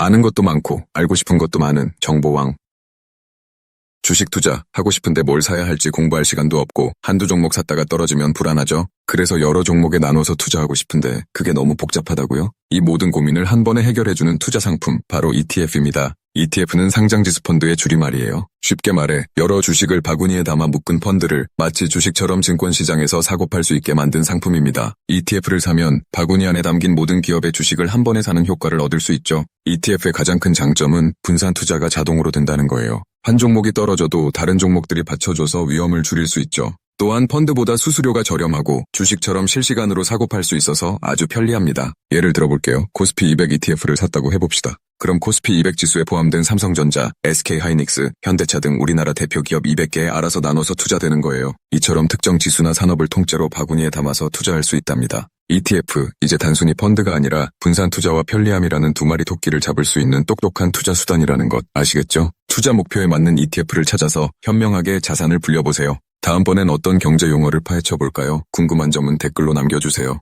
아는 것도 많고 알고 싶은 것도 많은 정보왕. 주식 투자 하고 싶은데 뭘 사야 할지 공부할 시간도 없고 한두 종목 샀다가 떨어지면 불안하죠. 그래서 여러 종목에 나눠서 투자하고 싶은데 그게 너무 복잡하다고요? 이 모든 고민을 한 번에 해결해주는 투자 상품 바로 ETF입니다. ETF는 상장지수 펀드의 줄임말이에요. 쉽게 말해 여러 주식을 바구니에 담아 묶은 펀드를 마치 주식처럼 증권시장에서 사고 팔 수 있게 만든 상품입니다. ETF를 사면 바구니 안에 담긴 모든 기업의 주식을 한 번에 사는 효과를 얻을 수 있죠. ETF의 가장 큰 장점은 분산 투자가 자동으로 된다는 거예요. 한 종목이 떨어져도 다른 종목들이 받쳐줘서 위험을 줄일 수 있죠. 또한 펀드보다 수수료가 저렴하고 주식처럼 실시간으로 사고 팔 수 있어서 아주 편리합니다. 예를 들어볼게요. 코스피 200 ETF를 샀다고 해봅시다. 그럼 코스피 200 지수에 포함된 삼성전자, SK하이닉스, 현대차 등 우리나라 대표 기업 200개에 알아서 나눠서 투자되는 거예요. 이처럼 특정 지수나 산업을 통째로 바구니에 담아서 투자할 수 있답니다. ETF, 이제 단순히 펀드가 아니라 분산 투자와 편리함이라는 두 마리 토끼를 잡을 수 있는 똑똑한 투자 수단이라는 것 아시겠죠? 투자 목표에 맞는 ETF를 찾아서 현명하게 자산을 불려보세요. 다음번엔 어떤 경제 용어를 파헤쳐 볼까요? 궁금한 점은 댓글로 남겨주세요.